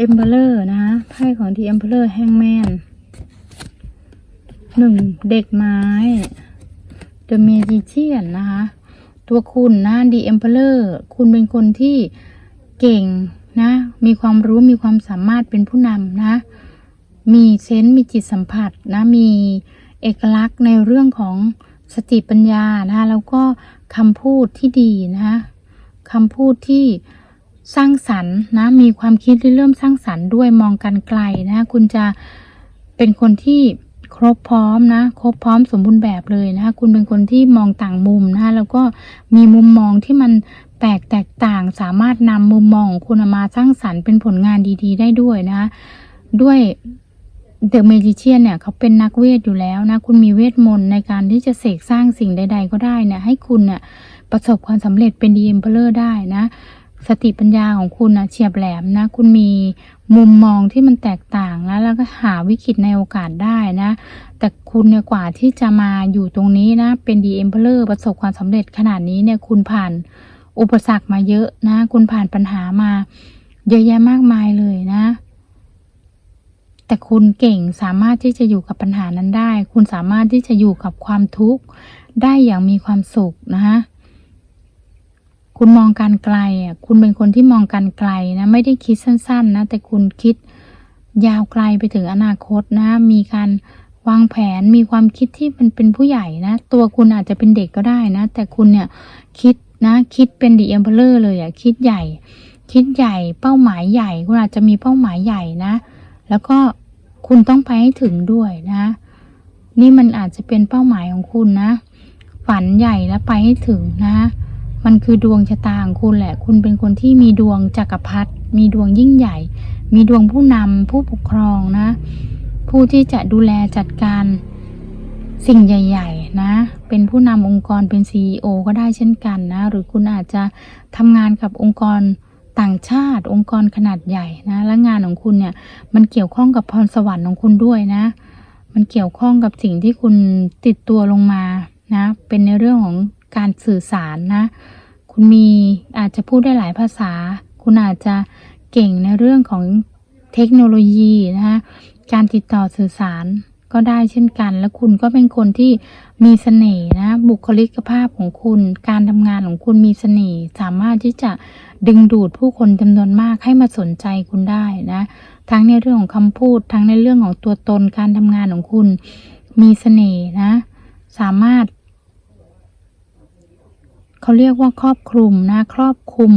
เอมเบลอร์นะไพ่ของทีเอมเบลอร์แฮงแมนหนึ่งเด็กไม้ The Magician นะคะ ตัวคุณนะ The Emperor คุณเป็นคนที่เก่งนะ มีความรู้มีความสามารถเป็นผู้นำนะ มีเซนส์มีจิตสัมผัสนะ มีเอกลักษณ์ในเรื่องของสติปัญญานะคะแล้วก็คำพูดที่ดีนะคะคำพูดที่ สร้างสรรค์นะมีความคิดที่เริ่มสร้างสรรค์ด้วยมองกันไกลนะคุณจะเป็นคนที่ครบพร้อมนะ ครบพร้อมสมบูรณ์แบบเลยนะคะคุณเป็นคนที่มองต่างมุมนะคะแล้วก็มีมุมมองที่มันแปลกแตกต่างสามารถนำมุมมองของคุณมาสร้างสรรค์เป็นผลงานดีๆ ได้ด้วยนะคะด้วยเดอะเมจิเชียนเนี่ยเขาเป็นนักเวทอยู่แล้วนะ คุณมีเวทมนต์ในการที่จะเสกสร้างสิ่งใด ๆ ก็ได้เนี่ยให้คุณเนี่ยประสบความสำเร็จเป็นดีเอ็มเพลอร์ได้นะ สติปัญญาของคุณนะเฉียบแหลมนะ คุณมีมุมมองที่มันแตกต่างนะแล้วก็หาวิกฤตในโอกาสได้นะ แต่คุณเนี่ยกว่าที่จะมาอยู่ตรงนี้นะ เป็นดีเอ็มเพลอร์ประสบความสำเร็จขนาดนี้เนี่ยคุณผ่านอุปสรรคมาเยอะนะ คุณผ่านปัญหามาเยอะแยะมากมายเลยนะ แต่คุณเก่งสามารถที่จะอยู่กับปัญหานั้นได้ คุณสามารถที่จะอยู่กับความทุกข์ได้อย่างมีความสุขนะคะ คุณมองการไกลอะคุณเป็นคนที่มองการไกลนะ ไม่ได้คิดสั้น ๆ นะ แต่คุณคิดยาวไกลไปถึงอนาคตนะ มีการวางแผนมีความคิดที่มันเป็นผู้ใหญ่นะ ตัวคุณอาจจะเป็นเด็กก็ได้นะ แต่คุณเนี่ยคิดนะ คิดเป็นดีเอ็มเพลอร์เลยอะคิดใหญ่ คิดใหญ่เป้าหมายใหญ่ คุณอาจจะมีเป้าหมายใหญ่นะ แล้วก็คุณต้องไปให้ถึงด้วยนะ นี่มันอาจจะเป็นเป้าหมายของคุณนะ ฝันใหญ่แล้วไปให้ถึงนะ มันคือดวงชะตาของคุณแหละ คุณเป็นคนที่มีดวงจักรพรรดิมีดวงยิ่งใหญ่ มีดวงผู้นำผู้ปกครองนะ ผู้ที่จะดูแลจัดการสิ่งใหญ่ ๆ นะ เป็นผู้นำองค์กรเป็น CEO ก็ได้เช่นกันนะ หรือคุณอาจจะทำงานกับองค์กรต่างชาติ องค์กรขนาดใหญ่นะ และงานของคุณเนี่ย มันเกี่ยวข้องกับพรสวรรค์ของคุณด้วยนะ มันเกี่ยวข้องกับสิ่งที่คุณติดตัวลงมานะ เป็นในเรื่องของ การสื่อสารนะ คุณมีอาจจะพูดได้หลายภาษา คุณอาจจะเก่งในเรื่องของเทคโนโลยีนะคะการติดต่อสื่อสารก็ได้เช่นกัน และคุณก็เป็นคนที่มีเสน่ห์นะ บุคลิกภาพของคุณ การทำงานของคุณมีเสน่ห์ สามารถที่จะดึงดูดผู้คนจำนวนมากให้มาสนใจคุณได้นะ ทั้งในเรื่องของคำพูด ทั้งในเรื่องของตัวตน การทำงานของคุณมีเสน่ห์นะ สามารถ เขาเรียกว่าครอบคลุมนะครอบคลุม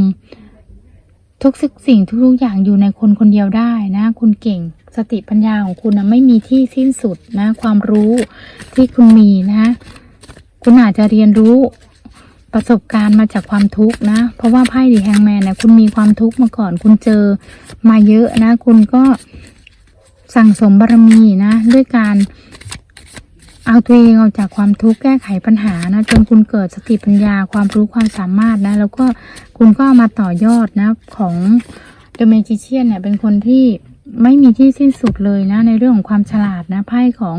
ทุกสิ่งทุกๆอย่างอยู่ในคนคนเดียวได้นะ คุณเก่งสติปัญญาของคุณนะไม่มีที่สิ้นสุดนะ ความรู้ที่คุณมีนะ คุณอาจจะเรียนรู้ประสบการณ์มาจากความทุกข์นะ เพราะว่าไพ่ดีแฮงแมนนี่ยคุณมีความทุกข์มาก่อน คุณเจอมาเยอะนะ คุณก็สั่งสมบารมีนะ ด้วยการ เอาตัวเองออกจากความทุกข์แก้ไขปัญหานะจนคุณเกิดสติปัญญาความรู้ความสามารถนะ แล้วก็คุณก็เอามาต่อยอดนะของ The Magician เนี่ยเป็นคนที่ไม่มีที่สิ้นสุดเลยนะ ในเรื่องของความฉลาดนะไพ่ของ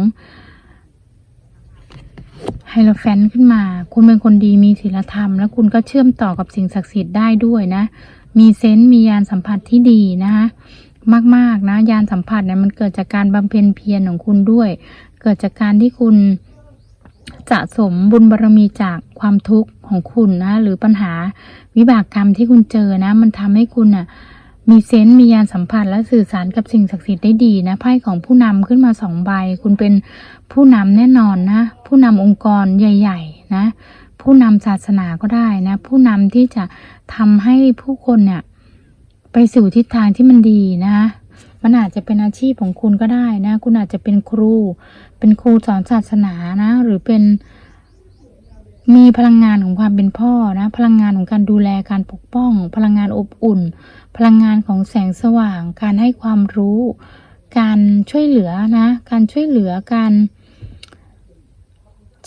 ไฮโลแฟนขึ้นมา คุณเป็นคนดีมีศีลธรรม แล้วคุณก็เชื่อมต่อกับสิ่งศักดิ์สิทธิ์ได้ด้วยนะ มีเซนต์มียานสัมผัสที่ดีนะคะมากๆนะยานสัมผัสเนี่ยมันเกิดจากการบำเพ็ญเพียรของคุณด้วย เกิดจากการที่คุณสะสมบุญบารมีจากความทุกข์ของคุณนะ หรือปัญหาวิบากกรรมที่คุณเจอนะ มันทำให้คุณน่ะมีเซนต์มียานสัมผัสและสื่อสารกับสิ่งศักดิ์สิทธิ์ได้ดีนะไพ่ของผู้นำขึ้นมาสองใบ คุณเป็นผู้นำแน่นอนนะ ผู้นำองค์กรใหญ่ ๆ นะ ผู้นำศาสนาก็ได้นะ ผู้นำที่จะทำให้ผู้คนเนี่ยไปสู่ทิศทางที่มันดีนะคะ มันอาจจะเป็นอาชีพของคุณก็ได้นะ คุณอาจจะเป็นครู เป็นครูสอนศาสนานะ หรือเป็น มีพลังงานของความเป็นพ่อนะ พลังงานของการดูแลการปกป้อง พลังงานอบอุ่น พลังงานของแสงสว่าง การให้ความรู้ การช่วยเหลือนะ การช่วยเหลือการ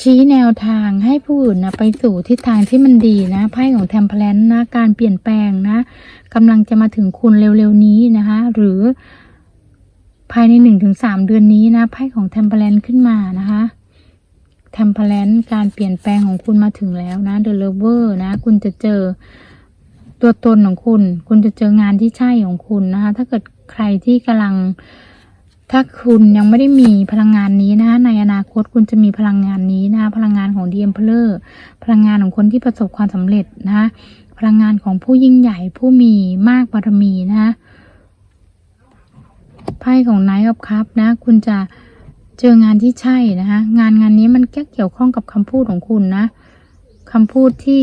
ชี้แนวทางให้ผู้อื่นนะไปสู่ทิศทางที่มันดีนะไพ่ของแทมเพลนนะ การเปลี่ยนแปลงนะกำลังจะมาถึงคุณเร็วๆนี้นะคะ หรือ ภายในหนึ่งถึงสามเดือนนี้นะไพ่ของแทมเพลนขึ้นมานะคะแทมเพลนการเปลี่ยนแปลงของคุณมาถึงแล้วนะเดอะเลเวอร์นะ คุณจะเจอตัวตนของคุณ คุณจะเจองานที่ใช่ของคุณนะคะ ถ้าเกิดใครที่กำลัง ถ้าคุณยังไม่ได้มีพลังงานนี้นะ ในอนาคตคุณจะมีพลังงานนี้นะ พลังงานของดีเอ็มเพลอร์พลังงานของคนที่ประสบความสำเร็จนะ พลังงานของผู้ยิ่งใหญ่ผู้มีมากบารมีนะ ไพ่ของไนท์ออฟคัพนะ คุณจะเจองานที่ใช่นะคะงานงานนี้มันแก้เกี่ยวข้องกับคำพูดของคุณนะคำพูดที่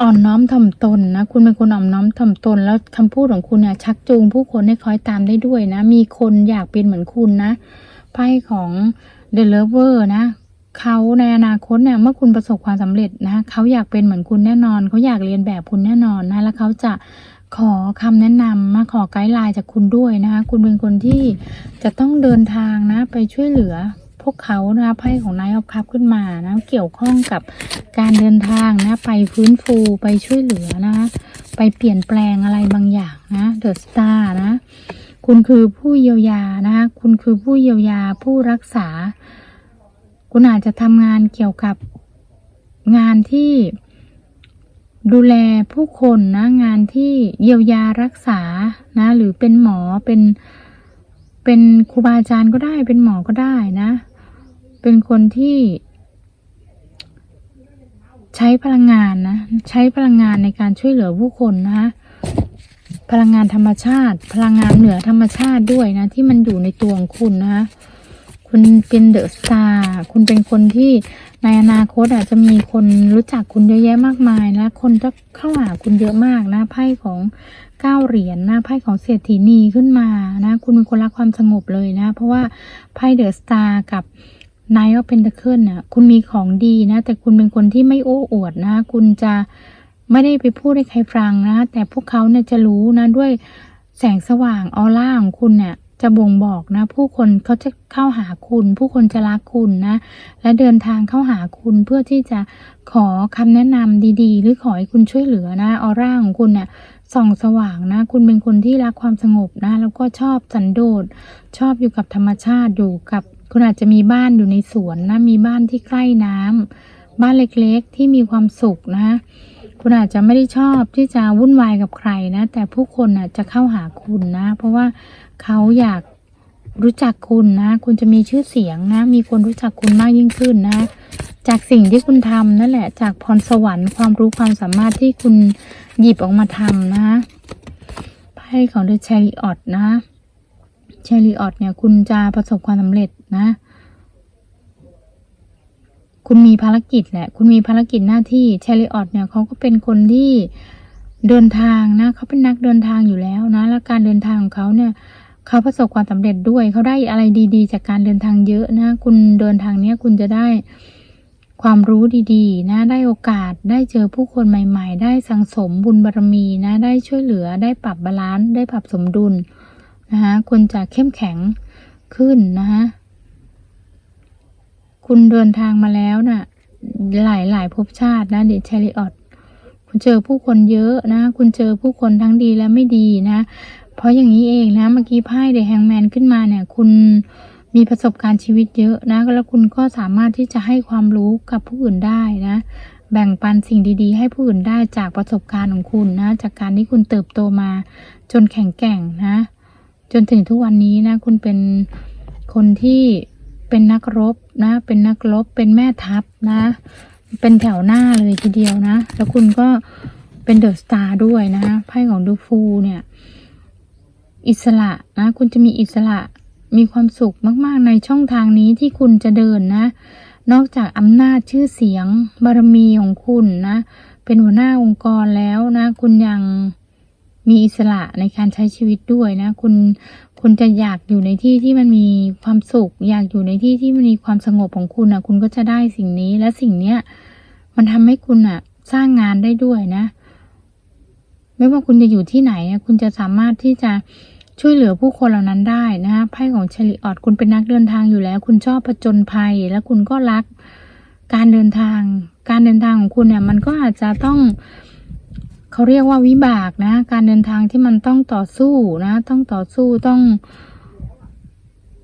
อ่อนน้อมถ่อมตนนะ คุณเป็นคนอ่อนน้อมถ่อมตน แล้วคำพูดของคุณเนี่ยชักจูงผู้คนให้คอยตามได้ด้วยนะ มีคนอยากเป็นเหมือนคุณนะไพ่ของ The Lover นะเขาในอนาคตเนี่ยเมื่อคุณประสบความสำเร็จนะเขาอยากเป็นเหมือนคุณแน่นอน เขาอยากเรียนแบบคุณแน่นอนนะ แล้วเขาจะ ขอคำแนะนำมาขอไกด์ไลน์จากคุณด้วยนะคะ คุณเป็นคนที่จะต้องเดินทางนะไปช่วยเหลือพวกเขานะคะไพ่ของนายออฟคัพขึ้นมานะเกี่ยวข้องกับการเดินทางนะไปฟื้นฟูไปช่วยเหลือนะคะไปเปลี่ยนแปลงอะไรบางอย่างนะเดอะสตาร์นะคุณคือผู้เยียวยานะคุณคือผู้เยียวยาผู้รักษา คุณอาจจะทำงานเกี่ยวกับงานที่ ดูแลผู้คนนะงานที่เยียวยารักษานะ หรือเป็นหมอเป็นเป็นครูบาอาจารย์ก็ได้ เป็นหมอก็ได้นะ เป็นคนที่ ใช้พลังงานนะ ใช้พลังงานในการช่วยเหลือผู้คนนะคะพลังงานธรรมชาติ พลังงานเหนือธรรมชาติด้วยนะ ที่มันอยู่ในตัวของคุณนะคะ คุณเป็นเดอะสตาร์คุณเป็นคนที่ในอนาคตอาจจะมีคนรู้จักคุณเยอะแยะมากมายนะคนจะเข้าหาคุณเยอะมากนะไพ่ของเก้าเหรียญนะไพ่ของเศรษฐีนีขึ้นมานะ คุณเป็นคนรักความสงบเลยนะ เพราะว่าไพ่เดอะสตาร์กับนายว่าเป็นตะเคิลน่ะคุณมีของดีนะ แต่คุณเป็นคนที่ไม่โอ้อวดนะ คุณจะไม่ได้ไปพูดให้ใครฟังนะ แต่พวกเขาเนี่ยจะรู้นะด้วยแสงสว่างออร่าของคุณเนี่ย จะบ่งบอกนะ ผู้คนเขาจะเข้าหาคุณ ผู้คนจะรักคุณนะ และเดินทางเข้าหาคุณเพื่อที่จะขอคำแนะนำดีๆ หรือขอให้คุณช่วยเหลือนะออร่าของคุณเนี่ยส่องสว่างนะ คุณเป็นคนที่รักความสงบนะ แล้วก็ชอบสันโดษ ชอบอยู่กับธรรมชาติอยู่กับ คุณอาจจะมีบ้านอยู่ในสวนนะ มีบ้านที่ใกล้น้ำบ้านเล็กๆที่มีความสุขนะ คุณอาจจะไม่ได้ชอบที่จะวุ่นวายกับใครนะ แต่ผู้คนน่ะจะเข้าหาคุณนะ เพราะว่าเขาอยากรู้จักคุณนะ คุณจะมีชื่อเสียงนะ มีคนรู้จักคุณมากยิ่งขึ้นนะ จากสิ่งที่คุณทำนั่นแหละ จากพรสวรรค์ความรู้ความสามารถที่คุณหยิบออกมาทำนะไพ่ของเดอะ h ชริออตนะเชริออตเนี่ย คุณจะประสบความสำเร็จนะ คุณมีภารกิจแหละ คุณมีภารกิจหน้าที่เชอริออตเนี่ยเขาก็เป็นคนที่เดินทางนะเขาเป็นนักเดินทางอยู่แล้วนะ แล้วการเดินทางของเขาเนี่ยเขาประสบความสำเร็จด้วยเขาได้อะไรดี ๆ จากการเดินทางเยอะนะ คุณเดินทางเนี้ยคุณจะได้ความรู้ดีๆ นะ ได้โอกาสได้เจอผู้คนใหม่ ๆ ได้สังสมบุญบารมีนะ ได้ช่วยเหลือได้ปรับบาลานซ์ได้ปรับสมดุลนะคะคุณจะเข้มแข็งขึ้นนะคะ คุณเดินทางมาแล้วนะ่ะ หลายหลายภพชาตินะเดชริออตคุณเจอผู้คนเยอะนะ คุณเจอผู้คนทั้งดีและไม่ดีนะ เพราะอย่างนี้เองนะ เมื่อกี้ไพ่เดอะแฮงแมนขึ้นมาเนี่ย คุณมีประสบการณ์ชีวิตเยอะนะ แล้วคุณก็สามารถที่จะให้ความรู้กับผู้อื่นได้นะ แบ่งปันสิ่งดีๆ ให้ผู้อื่นได้จากประสบการณ์ของคุณนะ จากการที่คุณเติบโตมา จนแข็งแกร่งนะ จนถึงทุกวันนี้นะ คุณเป็นคนที่ เป็นนักรบนะ เป็นนักรบ เป็นแม่ทัพนะ เป็นแถวหน้าเลยทีเดียวนะ แล้วคุณก็เป็นเดอะสตาร์ด้วยนะ ไพ่ของดูฟูเนี่ย อิสระนะ คุณจะมีอิสระ มีความสุขมาก ๆ ในช่องทางนี้ที่คุณจะเดินนะ นอกจากอำนาจชื่อเสียงบารมีของคุณนะ เป็นหัวหน้าองค์กรแล้วนะ คุณยัง มีอิสระในการใช้ชีวิตด้วยนะ คุณคุณจะอยากอยู่ในที่ที่มันมีความสุข อยากอยู่ในที่ที่มันมีความสงบของคุณนะคุณก็จะได้สิ่งนี้และสิ่งเนี้ยมันทำให้คุณอะ สร้างงานได้ด้วยนะ ไม่ว่าคุณจะอยู่ที่ไหนคุณจะสามารถที่จะช่วยเหลือผู้คนเหล่านั้นได้นะไพ่ของเชลิออดคุณเป็นนักเดินทางอยู่แล้ว คุณชอบผจญภัย และคุณก็รัก การเดินทาง การเดินทางของคุณเนี่ย มันก็อาจจะต้อง เขาเรียกว่าวิบากนะ การเดินทางที่มันต้องต่อสู้นะ ต้องต่อสู้ต้อง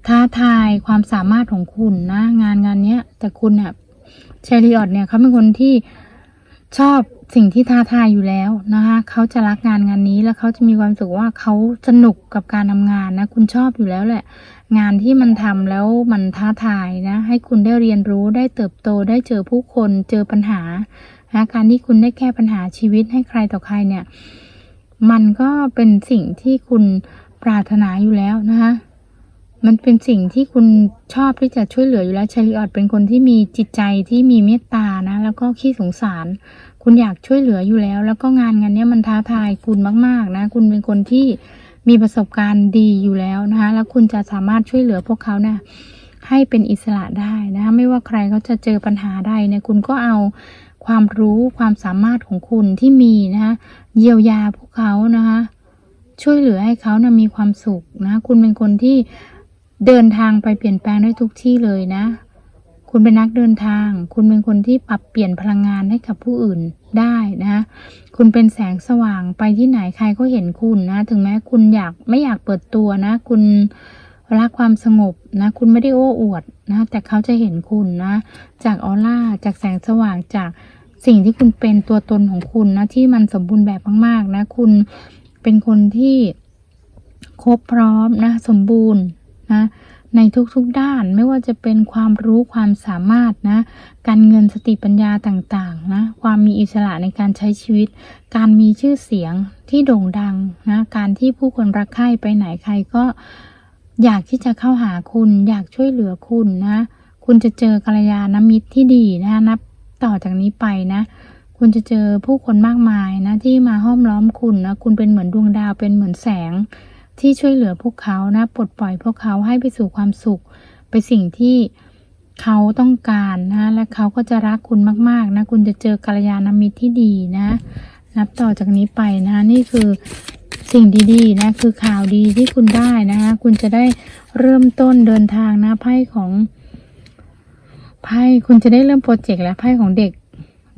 ท้าทายความสามารถของคุณนะ งานงานเนี้ย แต่คุณเนี่ยเชลิออดเนี่ยเขาเป็นคนที่ชอบสิ่งที่ท้าทายอยู่แล้วนะคะเขาจะรักงานงานนี้แล้วเขาจะมีความสึกว่าเขาสนุกกับการทำงานนะ คุณชอบอยู่แล้วแหละ งานที่มันทำแล้วมันท้าทายนะ ให้คุณได้เรียนรู้ได้เติบโตได้เจอผู้คนเจอปัญหา นะการที่คุณได้แก้ปัญหาชีวิตให้ใครต่อใครเนี่ย มันก็เป็นสิ่งที่คุณปรารถนาอยู่แล้วนะคะมันเป็นสิ่งที่คุณชอบที่จะช่วยเหลืออยู่แล้วชาลิออดเป็นคนที่มีจิตใจที่มีเมตตานะ แล้วก็ขี้สงสาร คุณอยากช่วยเหลืออยู่แล้ว แล้วก็งานงานนี้มันท้าทายคุณมาก ๆ นะ คุณเป็นคนที่มีประสบการณ์ดีอยู่แล้วนะคะแล้วคุณจะสามารถช่วยเหลือพวกเขาเนี่ยให้เป็นอิสระได้นะคะไม่ว่าใครเขาจะเจอปัญหาใดเนี่ยคุณก็เอา ความรู้ความสามารถของคุณที่มีนะคะเยียวยาพวกเขานะคะช่วยเหลือให้เขานะมีความสุขนะ คุณเป็นคนที่เดินทางไปเปลี่ยนแปลงได้ทุกที่เลยนะ คุณเป็นนักเดินทาง คุณเป็นคนที่ปรับเปลี่ยนพลังงานให้กับผู้อื่นได้นะ คุณเป็นแสงสว่างไปที่ไหนใครก็เห็นคุณนะ ถึงแม้คุณอยากไม่อยากเปิดตัวนะ คุณ รักความสงบนะคุณไม่ได้โอ้อวดนะแต่เขาจะเห็นคุณนะ จากออร่าจากแสงสว่างจากสิ่งที่คุณเป็นตัวตนของคุณนะที่มันสมบูรณ์แบบมากๆนะ คุณเป็นคนที่ครบพร้อมนะ สมบูรณ์นะในทุกๆด้านไม่ว่าจะเป็นความรู้ความสามารถนะ การเงินสติปัญญาต่างๆนะ ความมีอิสระในการใช้ชีวิต การมีชื่อเสียงที่โด่งดังนะ การที่ผู้คนรักใคร่ไปไหนใครก็ อยากที่จะเข้าหาคุณ อยากช่วยเหลือคุณนะ คุณจะเจอกัลยาณมิตรที่ดีนะนับต่อจากนี้ไปนะ คุณจะเจอผู้คนมากมายนะ ที่มาห้อมล้อมคุณนะ คุณเป็นเหมือนดวงดาวเป็นเหมือนแสง ที่ช่วยเหลือพวกเขานะ ปลดปล่อยพวกเขาให้ไปสู่ความสุข ไปสิ่งที่เขาต้องการนะ และเขาก็จะรักคุณมากๆนะ คุณจะเจอกัลยาณมิตรที่ดีนะ นับต่อจากนี้ไปนะ นี่คือ สิ่งดีๆนะคือข่าวดีที่คุณได้นะคะคุณจะได้เริ่มต้นเดินทางนะไพ่ของไพ่คุณจะได้เริ่มโปรเจกต์แล้วไพ่ของเด็ก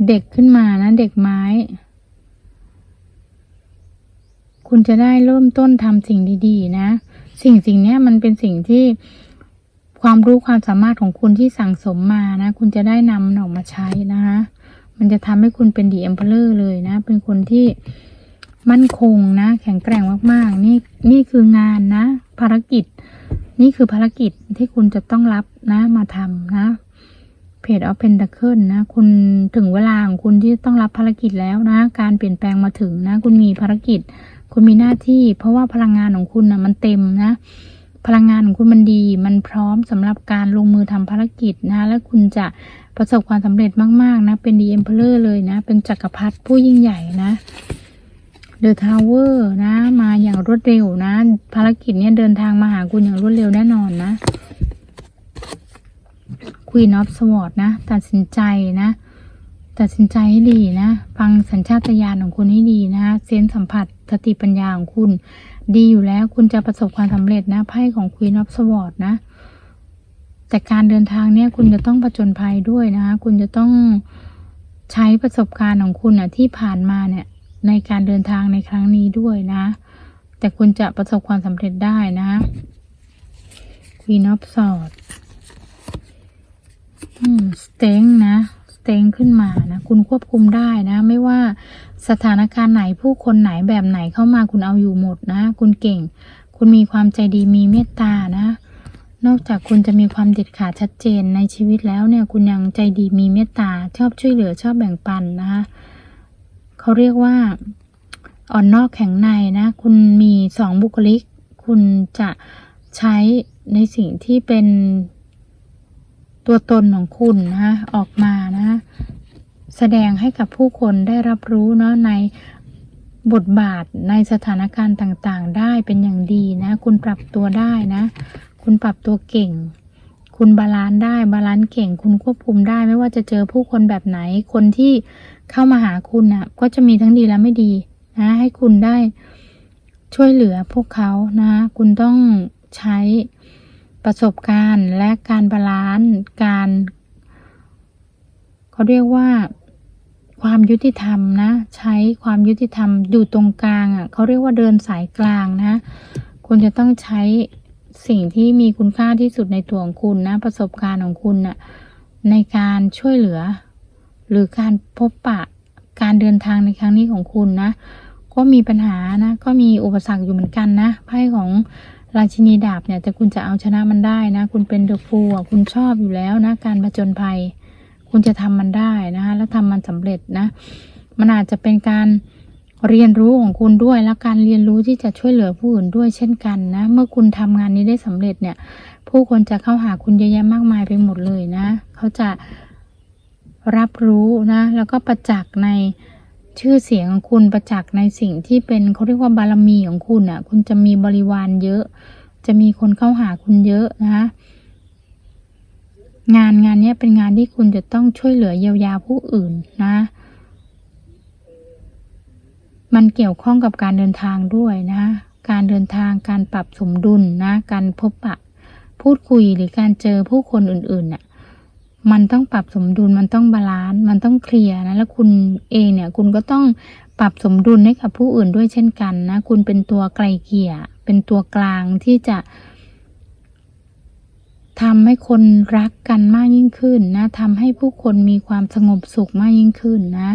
เด็กขึ้นมานะเด็กไม้ คุณจะได้เริ่มต้นทำสิ่งดี ๆ นะ สิ่งสิ่งเนี้ยมันเป็นสิ่งที่ความรู้ความสามารถของคุณที่สั่งสมมานะ คุณจะได้นำมันออกมาใช้นะคะ มันจะทำให้คุณเป็นดีเอ็มเพลอร์เลยนะ เป็นคนที่ มั่นคงนะ แข็งแกร่งมากๆ นี่นี่คืองานนะ ภารกิจ นี่คือภารกิจที่คุณจะต้องรับนะมาทำนะเพจออฟเพน t เคิลนะ คุณถึงเวลาของคุณที่ต้องรับภารกิจแล้วนะ การเปลี่ยนแปลงมาถึงนะ คุณมีภารกิจ คุณมีหน้าที่ เพราะว่าพลังงานของคุณนะมันเต็มนะ พลังงานของคุณมันดี มันพร้อมสำหรับการลงมือทำภารกิจนะ และคุณจะประสบความสำเร็จมากๆนะ เป็นดีเอ็มเพลอร์เลยนะ เป็นจักรพรรดิผู้ยิ่งใหญ่นะ เดอะทาวเวอร์นะ มาอย่างรวดเร็วนะ ภารกิจเนี้ยเดินทางมาหาคุณอย่างรวดเร็วแน่นอนนะ Queen of Swords นะ ตัดสินใจนะ ตัดสินใจให้ดีนะ ฟังสัญชาตญาณของคุณให้ดีนะเซนสัมผัสสติปัญญาของคุณ ดีอยู่แล้วคุณจะประสบความสำเร็จนะไพ่ของ Queen of Swords นะ แต่การเดินทางเนี่ยคุณจะต้องประจนภัยด้วยนะคะ คุณจะต้องใช้ประสบการณ์ของคุณอะที่ผ่านมาเนี่ย ในการเดินทางในครั้งนี้ด้วยนะ แต่คุณจะประสบความสำเร็จได้นะ Queen of Swords อืมสเต็งนะสเต็งขึ้นมานะคุณควบคุมได้นะ ไม่ว่าสถานการณ์ไหนผู้คนไหนแบบไหนเข้ามาคุณเอาอยู่หมดนะ คุณเก่ง คุณมีความใจดีมีเมตตานะ นอกจากคุณจะมีความเด็ดขาดชัดเจนในชีวิตแล้วเนี่ย คุณยังใจดีมีเมตตาชอบช่วยเหลือชอบแบ่งปันนะคะ เขาเรียกว่าอ่อนนอกแข็งในนะ คุณมีสองบุคลิก คุณจะใช้ในสิ่งที่เป็นตัวตนของคุณนะออกมานะ แสดงให้กับผู้คนได้รับรู้เนาะในบทบาทในสถานการณ์ต่างๆ ได้เป็นอย่างดีนะ คุณปรับตัวได้นะ คุณปรับตัวเก่ง คุณบาลานซ์ได้บาลานซ์เก่งคุณควบคุมได้ ไม่ว่าจะเจอผู้คนแบบไหน คนที่เข้ามาหาคุณนะ่ะ ก็จะมีทั้งดีและไม่ดีนะให้คุณได้ช่วยเหลือพวกเขานะคุณต้องใช้ประสบการณ์และการบาลานซ์การเขาเรียกว่าความยุติธรรมนะ ใช้ความยุติธรรมอยู่ตรงกลางอะเขาเรียกว่าเดินสายกลางนะคุณจะต้องใช้ สิ่งที่มีคุณค่าที่สุดในตัวของคุณนะ ประสบการณ์ของคุณน่ะในการช่วยเหลือ หรือการพบปะการเดินทางในครั้งนี้ของคุณนะ ก็มีปัญหานะ ก็มีอุปสรรคอยู่เหมือนกันนะไพ่ของราชินีดาบเนี่ยแต่คุณจะเอาชนะมันได้นะ คุณเป็นเดอะฟูลคุณชอบอยู่แล้วนะ การผจญภัย คุณจะทำมันได้นะคะแล้วทำมันสำเร็จนะ มันอาจจะเป็นการ เรียนรู้ของคุณด้วยและการเรียนรู้ที่จะช่วยเหลือผู้อื่นด้วยเช่นกันนะ เมื่อคุณทำงานนี้ได้สำเร็จเนี่ย ผู้คนจะเข้าหาคุณเยอะแยะมากมายไปหมดเลยนะ เขาจะรับรู้นะ แล้วก็ประจักษ์ในชื่อเสียงของคุณประจักษ์ในสิ่งที่เป็นเขาเรียกว่าบารมีของคุณอะ คุณจะมีบริวารเยอะ จะมีคนเข้าหาคุณเยอะนะงานงานนี้เป็นงานที่คุณจะต้องช่วยเหลือเยียวยาผู้อื่นนะ มันเกี่ยวข้องกับการเดินทางด้วยนะการเดินทางการปรับสมดุลนะการพบปะ พูดคุยหรือการเจอผู้คนอื่นๆเนี่ยมันต้องปรับสมดุลมันต้องบาลานซ์มันต้องเคลียร์นะแล้วคุณเองเนี่ยคุณก็ต้องปรับสมดุลให้กับผู้อื่นด้วยเช่นกันนะคุณเป็นตัวไกลเกลี่ยเป็นตัวกลางที่จะทำให้คนรักกันมากยิ่งขึ้นนะทำให้ผู้คนมีความสงบสุขมากยิ่งขึ้นนะ